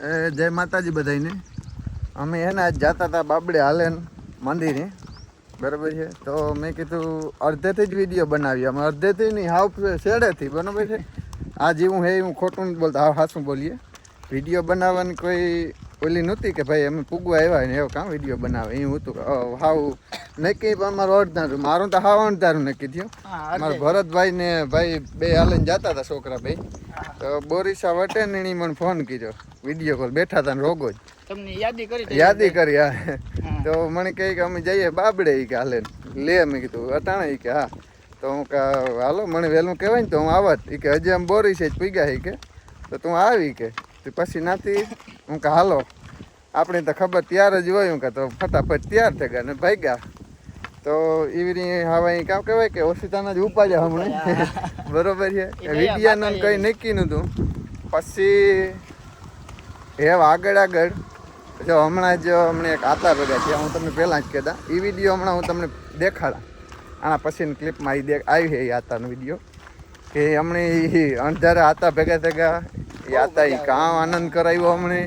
એ જય માતાજી બધાને અમે એના જતા હતા બાબડે હાલેન મંદિરે. બરાબર છે? તો મેં કીધું અડધેથી જ વીડિયો બનાવી અમે અડધેથી નહીં, હાવ શેડેથી, બરાબર છે? આ જેવું હે હું ખોટું બોલતા, હાવ હાસું બોલીએ. વીડિયો બનાવવાની કોઈ ઓલી નહોતી કે ભાઈ અમે પૂગવા આવ્યા ને એવું કાં વીડિયો બનાવે? એ હું તો હાવ નક્કી પણ મારો અડધારું મારું તો હાવ અડધારું નક્કી થયું. મારા ભરતભાઈ ને ભાઈ બે હાલીને જતા હતા છોકરા ભાઈ. તો બોરીસા વટે ને મને ફોન કર્યો વીડિયો કોલ બેઠા હતા ને રોગો જ. તમને યાદી કરી યાદી કરી હા. તો મને કહે કે અમે જઈએ બાબડે. એ કે હાલે. લે મેં કીધું અટાણે. કે હા. તો હું કે હાલો મને વહેલું કહેવાય ને તો હું આવત એ કે હજી આમ બોરી છે જ પીગા કે તો તું આવી કે. તો પછી નાથી હું કે હાલો આપણી તો ખબર ત્યાર જ હોય હું કે તો ફટાફટ તૈયાર થઈ ગયા ને ભાગ્યા તો એવી રીતે હવે કામ કહેવાય કે ઓશિતાના જ ઉપાડ્યા હમણાં બરોબર છે બાપા કંઈ નક્કી નહોતું પછી હેવ આગળ આગળ જો હમણાં જ હમણાં એક આતા ભેગા છે હું તમને પહેલાં જ કહેતા એ વીડિયો હમણાં હું તમને દેખાડા આના પછીની ક્લિપમાં એ આવી છે એ આતાનો વીડિયો કે હમણે એ અણધારા આતા ભેગા ભેગા એ આતા કામ આનંદ કરાવ્યો હમણે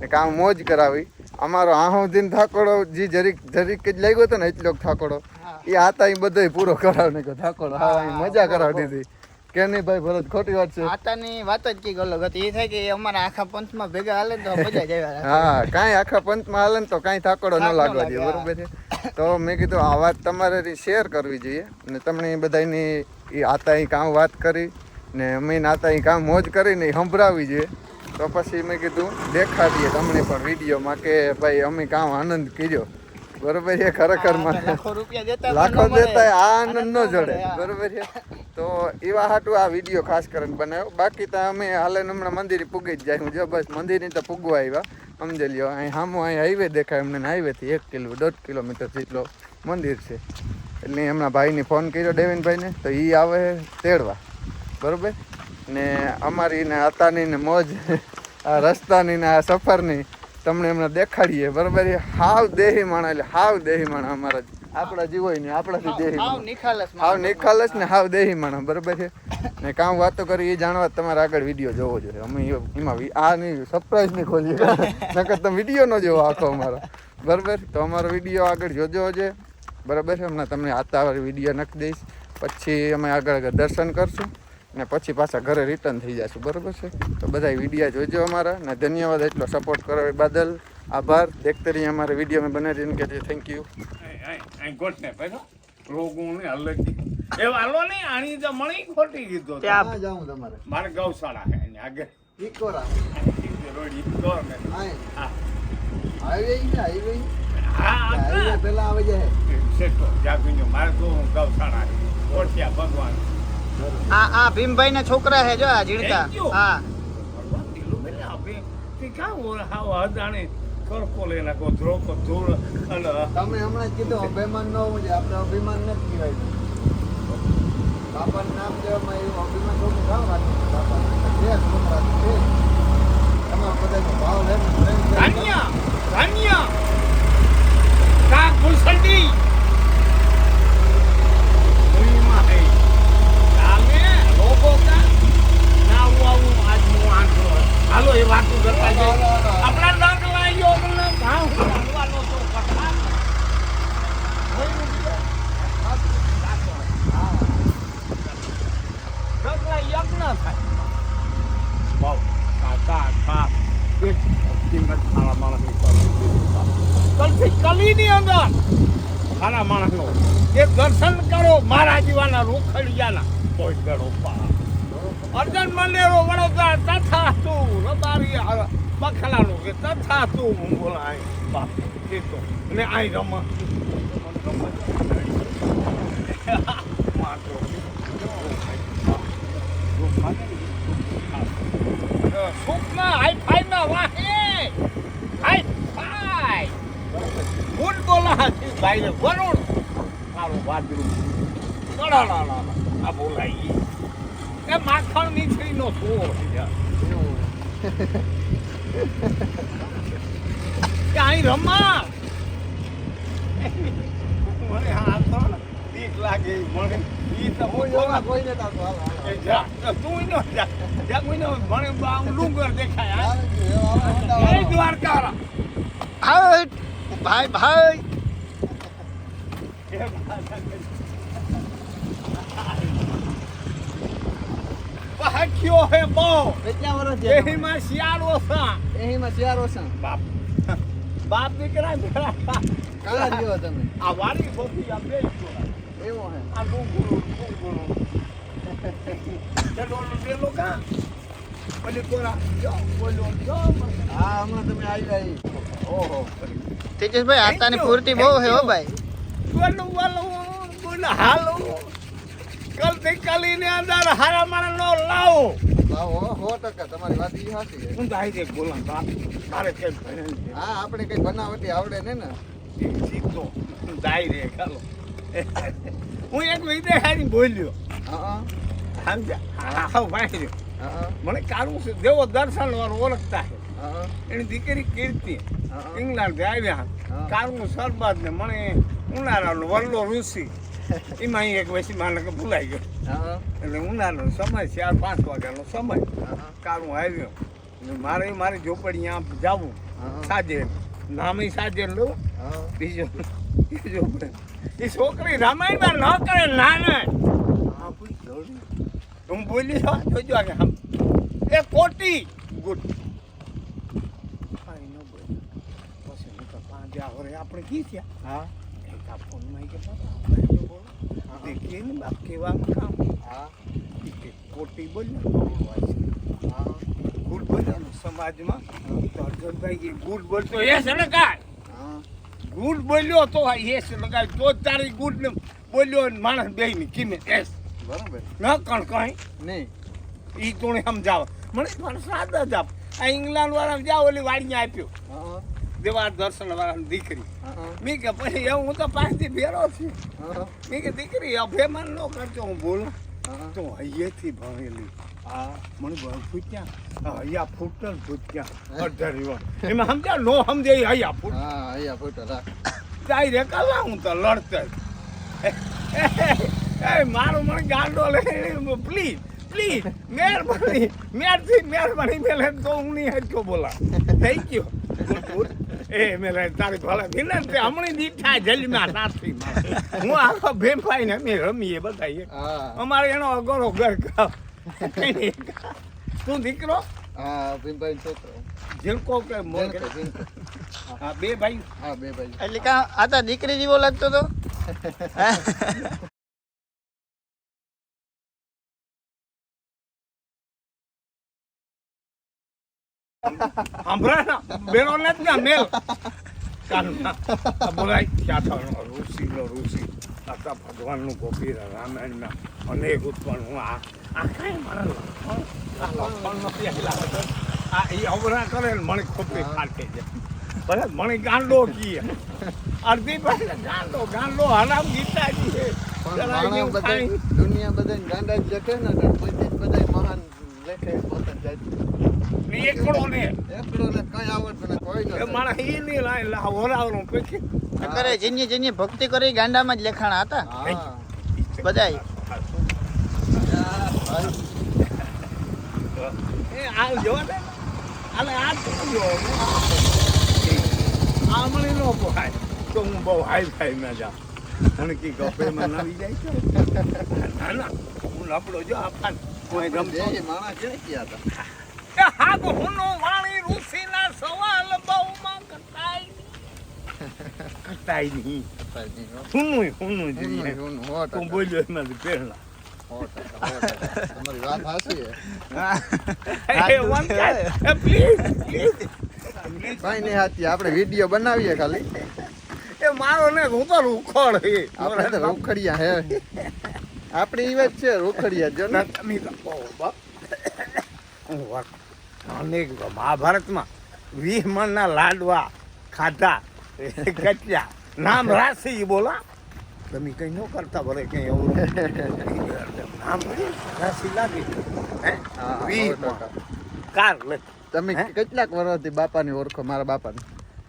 ને કામ મોજ કરાવી. અમારો આહો દિન થાકોડો જે જરીક જરીક જ લાગ્યો હતો ને એટલો થાકોડો એ આતા એ બધો પૂરો કરાવી ને થાકોડો હા એ મજા કરાવી દીધી કે નહીં ભાઈ ભરત ખોટી વાત છે. આતાની વાત જ કંઈક અલગ હતી. એ થાય કે અમારા આખા પંથમાં ભેગા હાલે તો મજા જ હા કાંઈ આખા પંચમાં હાલે તો કાંઈ થાકોડો ન લાગવા દે બરોબર છે? તો મેં કીધું આ વાત તમારે શેર કરવી જોઈએ ને તમને બધાની એ આતા એ કામ વાત કરી. ને અમે નાતા એ કામ મોજ કરીને સંભળાવી છે. તો પછી મેં કીધું દેખાડીએ તમને પણ વિડીયોમાં કે ભાઈ અમે કામ આનંદ કર્યો બરોબર છે ખરેખરમાં લાખો દેતા આ આનંદ ન જડે. બરોબર છે? તો એવા હાટું આ વીડિયો ખાસ કરીને બનાવ્યો. બાકી તો અમે હાલે હમણાં મંદિરે પૂગી જ જાય. હું જો બસ મંદિરની તો પૂગવા આવ્યા. સમજી લ્યો અહીં સામો અહીં હાઈવે દેખાય અમને હાઈવેથી એક કિલો દોઢ કિલોમીટર જેટલો મંદિર છે. એટલે એમના ભાઈને ફોન કર્યો ડેવિનભાઈને તો એ આવે તેડવા. બરોબર? ને અમારી ને આતાની ને મોજ આ રસ્તાની ને આ સફરની તમને એમને દેખાડીએ બરોબર? હાવ દેહી માણા એટલે હાવ દેહી માણા અમારા આપણા જીવો ને આપણાથી દેહી હાવ નિખાલસ હાવ નિખાલસ ને હાવ દેહી માણા બરોબર છે? ને કામ વાતો કરી એ જાણવા તમારે આગળ વીડિયો જોવો જોઈએ. અમે એમાં આ નહીં સરપ્રાઈઝ નહીં ખોલીએ. નકર તમે વીડિયો ન જોવો આખો અમારો. બરોબર? તો અમારો વીડિયો આગળ જોજો છે બરાબર છે? હમણાં તમને આતાવાળી વીડિયો નાખી દઈશ. પછી અમે આગળ આગળ દર્શન કરશું. ને પછી પાછા ઘરે રિટર્ન થઈ જશું બરોબર છે? તો બધા વિડીયા જોજો અમારા ને ધન્યવાદ એટલો સપોર્ટ કરો એ બદલ. આભાર. દેખતે રહીએ અમારે વીડિયો મેં બનાવી કે થેન્ક યુ અહીં ગોટ ને પેલો રોગું ને અલગ એ વાલો નહીં આની તો મણી ખોટી કીધો તો. ત્યાં જાઉં તમારે? મારે ગૌશાળા છે એની આગળ. ઇકોરા રોડી તો ને. હા. હાઈવે છે હાઈવે હા, હા. પેલા આવે જાગીનો. મારે તો ગૌશાળા છે. ભગવાન. આ આ ભીમભાઈ ના છોકરા છે જો આ જીણતા હા. તમે હમણાં કીધું અભિમાન ન હોવું જોઈએ આપણે અભિમાન નથી કહેવાય. બાપાનું નામ લેવામાં એવું અભિમાન થોડું કામ રાખે બાપા છે છોકરા છે બધાનો ભાવ લે ને પ્રેમ છે. ધાન્યા, ધાન્યા. કા ગુલસંડી. ભૂમિમાં હે. ચાલે, લોકો કા. ના આવું આવું આજ હું આંધળો હતો. હાલો એ વાતું કરતા જઈએ. આપણા દાખલા યો મને ભાવ હાલવાનો તો કથા. દાખલા યજ્ઞ થાય. ભાવ, કાકા, ખા. એક કિંમત સારા માણસની કરો. કલથી કલીની અંદર માણસનો એ દર્શન કરો, મારા જીવાના રોખડિયાના. કોઈ ગળો પા. અર્જન મંદિરો વડોદરા તથા તું રબારી, આ, બખલાનું કે તથા તું હું બોલાય બાપ, એ તો. ને આઈ રમ સુખના હાઈ ફાઈ ના વાહે. હાઈ ફાઈ ગુડ બોલા ભાઈને વરુણ મારું ના આ બોલાઈ એ માખણ નીચરી નો છો કે અહીં રમા. મને હા તો બીક લાગે મને ઈ તો હું કોઈ જા તું નો જા. જા કોઈ નો મને બા ડુંગર દેખાય હા? આવો, આવો, ભાઈ ભાઈ. ભાઈ હે બહુ? કેટલા વર્ષ એમાં શિયાળો સા એહીમાં ચાર ઓછા બાપ. બાપ દીકરા ભેળા કાળા જેવા તમે? આ વાડી બોથી આ બે એવું હે. આ ચલો પેલો કા? પછી કોરા જો બોલો જો. હા હમણાં તમે આવી જાય ઓહો. તેજસભાઈ આતાની પૂર્તિ બહુ હે હો ભાઈ. બોલો બોલો બોલો હાલો. કલથી કલી ની અંદર હારા મારા નો લાવો. લાવો હો ટકા તમારી વાત ઈ હાસી છે. હું દાઈ દે બોલા તારે કેમ ભણે હા આપણે કઈ બનાવટી આવડે ને. ને સીધો દાઈ રે ચાલો. હું એક વિદેહારી બોલ્યો. હા સમજ્યા? હા હા ભાઈ હા મને કારું છે દેવો દર્શન વાળું ઓળખતા છે. હા એની દીકરી કીર્તિ. હા ઇંગ્લેન્ડ આવ્યા. હા. કારું સરબત ને મને ઉનાળાનો વલ્લો ઋષિ. એમાં એક પછી માને કે ભૂલાઈ ગયો. હા. એટલે ઉનાળાનો સમય ચાર પાંચ વાગ્યાનો સમય. હા. કારું આવ્યો. મારે મારી ઝોપડી આમ જવું. સાજે. નામી સાજે લો હા. બીજો બીજો એ છોકરી રામાયણમાં ન કરે નાના. હા બોલી જોજો એ કોટી. ગુડ. આપણે કી થયા? હા. આ ફોનમાં કે દેખીએ ને બાપ કેવાનું કામ હા ખોટી બોલ્યો હા ગુડ બોલ્યો સમાજમાં તો અર્જુનભાઈ કે ગુડ બોલતો એ સડકાય હા ગુડ બોલ્યો તો એ યસ લગાય તો તારી ગુડ ને બોલ્યો ને માણસ બે ની કિમે એસ બરાબર ન કણ કઈ નહીં ઈ તોણે સમજાવ મને પણ સાદા જ આપ. આ ઇંગ્લેન્ડ વાળા જાવ ઓલી વાડીને આપ્યો. દેવા દર્શન વાળા દીકરી. મેં કે પછી હું તો પાંચથી ભેરો છું. મેં કે દીકરી અભિમાન ન કરજો હું બોલું. તો હૈયેથી ભણેલી. હા. મને બહુ પૂછ્યા હૈયા ફૂટલ પૂછ્યા અઢારી વાર એમાં સમજ્યા? નો સમજે ફૂટ. અહીંયા ફોટો રાખ જાય રે કલા હું તો લડતો એ મારું મને ગાંડો લે પ્લીઝ પ્લીઝ મહેરબાની મેરથી મહેરબાની મેલે તો હું નહીં હજકો બોલા. થઈ ગયો એ મેલે તારી ભલે વિનંતી હમણી દીઠા જલમાં નાથી હું આખો ભેંફાઈ ને અમે રમીએ બધાએ. અમારે એનો અગરો ઘર તું દીકરો? હા ભીમભાઈ છોકરો. જીલકો કે. હા બે ભાઈ? હા બે ભાઈ. એટલે કા આતા દીકરી જેવો લાગતો તો? Ha ha બેનો બોલાય. ક્યાં થવાનો? ઋષિ. નો ઋષિ આતા ભગવાનનું ગોપી રામાયણના અનેક ઉત્પન્ન. હું આ આ કાંઈ મારા લખણ આ લખણ નથી આયેલા હતા. આ એ અવરા કરે ને મને ખોપરી ફાટે છે. ભલે મને ગાંડો કીએ. અડધી પાસે ગાંડો ગાંડો હરામ બધા કાંઈ દુનિયા બધા ગાંડા જ લખે ને તો પછી બધા મહાન લેખે પોતાની જાત એકડો ને. એકડો ને કઈ આવડતું ને કોઈ ન મારા ઈ નહીં લાય લા પછી કરે જેની જેની ભક્તિ કરી ગાંડામાં જ લેખાણા હતા. હા. બધાય. એ આ જો ને. આલે આ જો આ નો પોહાય. તો હું બહુ હાઈ ફાઈ માં જાઉં. મને કી ગપે માં નવી જાય છે ના ના હું લપડો જો આપણ કોઈ ગમતો માણસ ક્યાં ગયા હતા? હું વાણી ઋષિના સવાલ બહુ માં કટાઈ કટાઈ નહીં હુનું હુનું જોઈએ. હું બોલ્યો એમાંથી પહેલા. તમારી વાત પ્લીઝ પ્લીઝ નહીં સાચી આપણે વીડિયો બનાવીએ ખાલી. એ મારો ને હું તો રૂખોડ હે આપણે તો રોખડિયા હે. આપણી ઈ વાત છે રોખડિયા જો ને ના. તમે અનેક મહાભારતમાં વીસ મણના લાડવા ખાધા કચ્યા નામ રાશિ બોલા. તમે કંઈ ન કરતા ભલે કંઈ એવું નામ રાશિ લાગી. હે? વીસ કાર તમે? કેટલાક વર્ષથી બાપાની ઓળખો મારા બાપાને?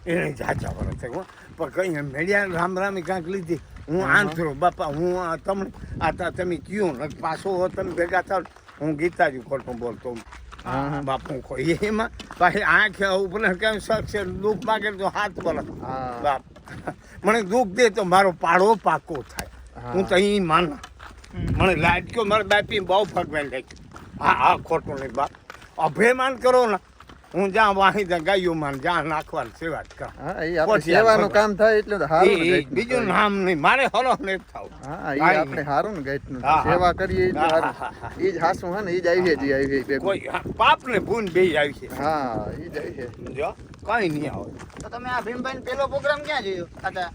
એને જાચા વર્ષ થઈ. પણ કંઈ મેળ્યા રામ રામી કાંક લીધી. હું હા. બાપા હું આ તમને આ તા તમે કયો? ને પાછો હો તમે ભેગા થાવ. હું ગીતાજી ખોટું બોલતો. બાપુ કોઈ એમાં પાછી આંખે ઉપર કેમ શકશે દુઃખ માગે તો હાથ બોલે હા. બાપ. મને દુઃખ દે તો મારો પાડો પાકો થાય. હું. તો અહીં માન. મને લાટક્યો મારા બાપી બહુ ભગવાન લાગ્યું હા હા ખોટું નહીં બાપ. અભિમાન કરો ને. હું જ્યાં વાહી ત્યાં ગાયો માન જ્યાં નાખવાની સેવા જ કર. સેવાનું કામ થાય એટલે તો સારું બીજું નામ નહીં મારે હરો નહીં થાવ. હા એ આપણે સારું ને. હા, હા. સેવા કરીએ એટલે હા, સારું. એ જ હાસું હે ને એ જ આવી છે આવી છે કોઈ પાપ ને ભૂન બે આવી છે. હા એ જ આવી છે જો કઈ નહીં આવે. તો તમે આ ભીમભાઈ પેલો પ્રોગ્રામ ક્યાં જોયો? હતા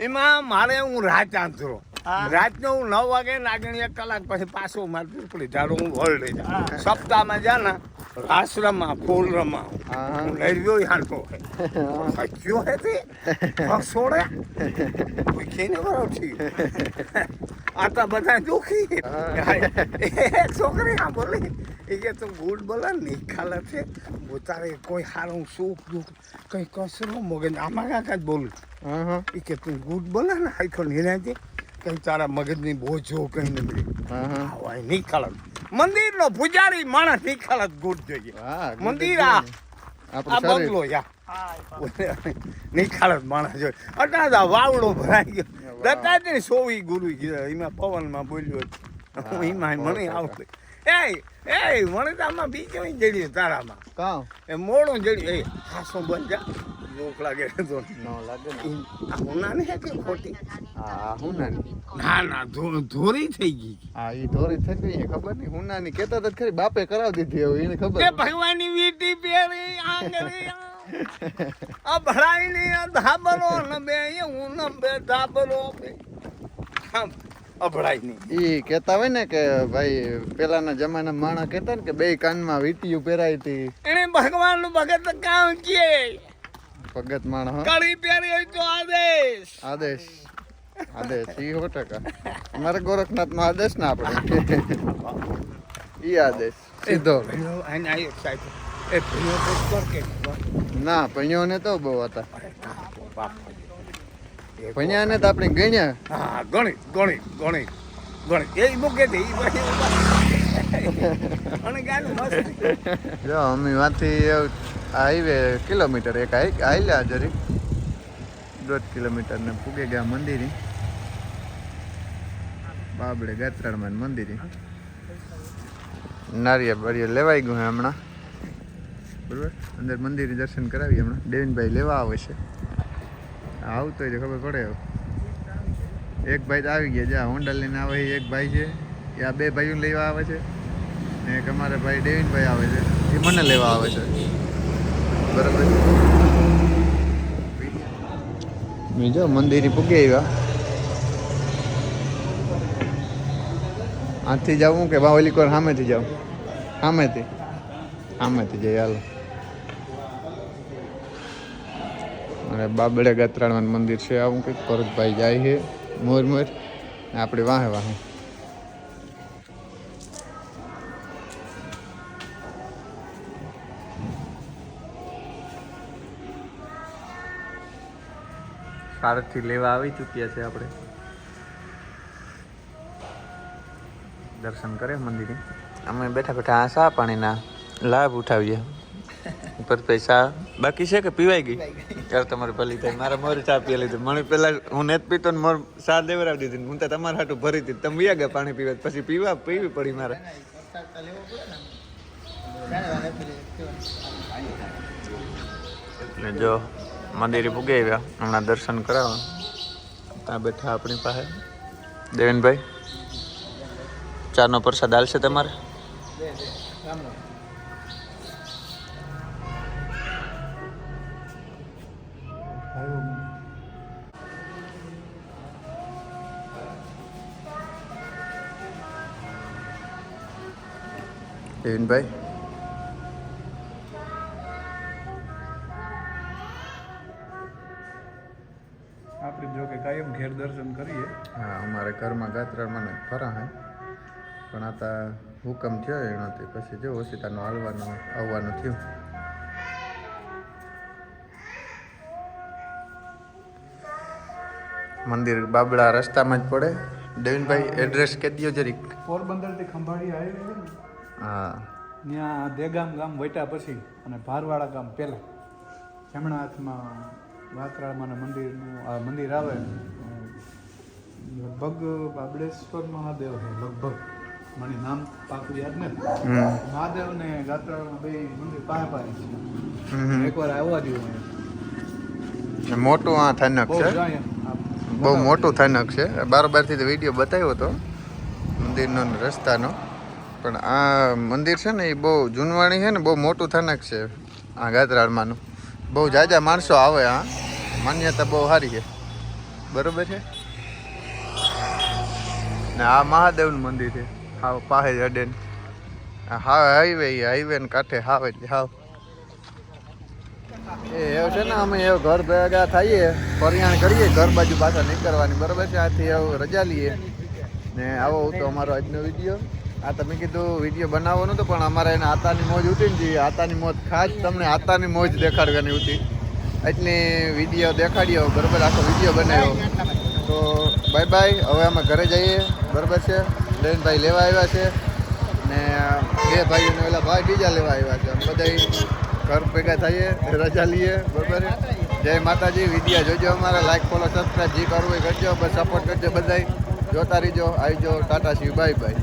એમાં મારે હું રાહ હા. રાતનો હું નવ વાગે નાગણી એક કલાક પછી પાછો મારે પીપળી ઝાડો હું વળ. સપ્તાહમાં જા ને રાસ રમા ફૂલ રમા હા. લઈ ગયો હાલતો હે. હે તે? છોડે કોઈ કેને છી? આ તો બધા દુખી. છોકરી હા બોલી. એ કે તું ગુડ બોલે ને ખાલે છે. તારે કોઈ હારું સુખ દુઃખ કંઈ કસરો મગજ આમાં કાકા જ બોલું એ કે તું ગુડ બોલે ને હાઈખો નિરાંતે. કઈ તારા મગજની બોજો કઈ નીકળી હા હા. આવાય નિખાલત મંદિરનો પૂજારી માણસ નિખાલત ગુડ જોઈએ. મંદિર આ આ બંગલો યા. નિખાલત માણસ જોઈએ. અટાદા વાવડો ભરાઈ ગયો. વાહ. દત્તાત્રેય સોવી ગુરુ ગયો એમાં પવનમાં બોલ્યો એમાં મને. આવડે. એ એ વણતામાં આમાં બીજો જડ્યું તારામાં. કાં? એ મોડું જડ્યું. એ હાસો બંધ જા. ભૂખ લાગે તો. ન લાગે ને. કે ખોટી? હા ના ના ધોરી થઈ ગઈ. હા એ ધોરી થઈ ગઈ ખબર નહીં. હું નાની કહેતા હતા ખરી બાપે કરાવી દીધી હવે એને તે ખબર ભગવાનની વીટી પહેરી આંગળી આ. ને બે હું ન બે ધાબલો બે. નહીં એ કહેતા હોય ને કે ભાઈ પેલાના જમાના માણસ કહેતા ને કે બે કાનમાં વીટીયું પહેરાઈ હતી. એને ભગવાનનું ભગત કામ કે. ભગત માણસ હો. કડી પહેરી તો આદેશ. આદેશ. આદેશ ઈ હો ટકા. અમારે ગોરખનાથમાં આદેશ ના આપણે ઈ આદેશ. સીધો. ના આને ને તો બહુ હતા. અરે ને તો આપણે ગણ્યા. હા ગણી ગણી ગણી ગણી. એ મૂકે છે ઈ પછી અને ગાનું મસ્ત જો, અમે વાંથી હાઈવે કિલોમીટર એક હાઈ હાલ્યા જરીક દોઢ કિલોમીટર ને પૂગે ગયા મંદિરે. બાબડે ગાત્રાળમાં મંદિરે. નારિયેળ બારિયેળ લેવાઈ ગયું હમણાં. બરોબર? અંદર મંદિરે દર્શન કરાવીએ હમણાં. દેવીનભાઈ લેવા આવે છે. આવતો હોય ખબર પડે એક ભાઈ તો આવી ગયા. જ્યાં હોન્ડા લઈને આવે એક ભાઈ છે. આ બે ભાઈઓ લેવા આવે છે. ને એક અમારે ભાઈ ડેવિનભાઈ આવે છે. એ મને લેવા આવે છે. બરાબર. બીજો મંદિરે પૂકી આવ્યા. આથી જવું કે બાવલી કોર સામેથી જાઉં? સામેથી સામેથી જઈએ હાલો. અને બાબડે ગાત્રાણવાનું મંદિર છે. આવું કંઈક ભરતભાઈ જાય છે. મોર મોર. આપણે વાહે વાહે. સારથી લેવા આવી ચૂક્યા છે આપણે દર્શન કરે મંદિરે અમે બેઠા બેઠા આ ચા પાણીના લાભ ઉઠાવીએ પર પૈસા બાકી છે કે પીવાઈ ગઈ ત્યારે તમારે ભલી થાય મારા મોર ચા પી લીધી મને પેલા હું નેત પીતો ને મોર ચા દેવરાવી દીધી હું તો તમારા હાટું ભરી હતી તમે વ્યા ગયા પાણી પીવા પછી પીવા પીવી પડી મારે એટલે જો મંદિરે પૂગી આવ્યા હમણાં દર્શન કરાવવા. ત્યાં બેઠા આપણી પાસે. દેવેનભાઈ ચારનો પ્રસાદ હાલશે તમારે? દેવેનભાઈ ઘરમાં ગાત્રામાં જ ફરા હે. પણ આ તા હુકમ થયો એનાથી પછી જો ઓશિતાનું હાલવાનું આવવાનું થયું. મંદિર બાબડા રસ્તામાં જ પડે. દેવિનભાઈ એડ્રેસ કહી દો જરીક. પોરબંદરથી ખંભાળી આવી હા. ત્યાં દેગામ ગામ વટ્યા પછી અને ભારવાડા ગામ પહેલાં. જમણા હાથમાં વાકરાળમાના મંદિરનું આ મંદિર આવે લગભગ બાબળેશ્વર મહાદેવ છે લગભગ. મને નામ પાકું યાદ ને મહાદેવ ને ગાત્રાળમાં બે મંદિર પાસે પાસે છે. એકવાર આવવા જેવું મોટું આ થાનક છે? બહુ મોટું થાનક છે. બારોબારથી તો વીડિયો બતાવ્યો હતો મંદિરનો રસ્તાનો. પણ આ મંદિર છે ને એ બહુ જૂનવાણી છે ને બહુ મોટું થાનક છે આ ગાત્રાળમાંનું. બહુ જાજા માણસો આવે આ માન્યતા બહુ સારી છે. બરોબર છે? ને આ મહાદેવનું મંદિર છે. હા પાસે જ અડે હા હાઈવે હાઈવે ને કાંઠે હાવ હાવ. એ એવું છે ને, અમે એવું ઘર ભેગા થઈએ, પરિયાણ કરીએ, ઘર બાજુ પાછા નીકળવાની. બરોબર છે? આથી આવું રજા લઈએ. ને આવો તો અમારો આજનો વીડિયો. આ તમે કીધું વીડિયો બનાવો નતો પણ અમારે એને આતાની મોજ ઉઠી ને આતાની મોજ ખાસ તમને આતાની મોજ દેખાડવાની હતી એટલે વીડિયો દેખાડ્યો. બરોબર? આખો વીડિયો બનાવ્યો. તો બાય બાય હવે અમે ઘરે જઈએ. બરાબર છે? જયંતભાઈ લેવા આવ્યા છે. ને બે ભાઈઓને પેલા ભાઈ બીજા લેવા આવ્યા છે. અમે બધા ઘર ભેગા થઈએ, રજા લઈએ. બરોબર જય માતાજી. વિદ્યા જોજો અમારા. લાઈક ફોલો સબસ્ક્રાઈબ જે કરવું એ કરજો. બસ સપોર્ટ કરજો બધાય. જોતા રહીજો. આવજો. Tata Shiv bye bye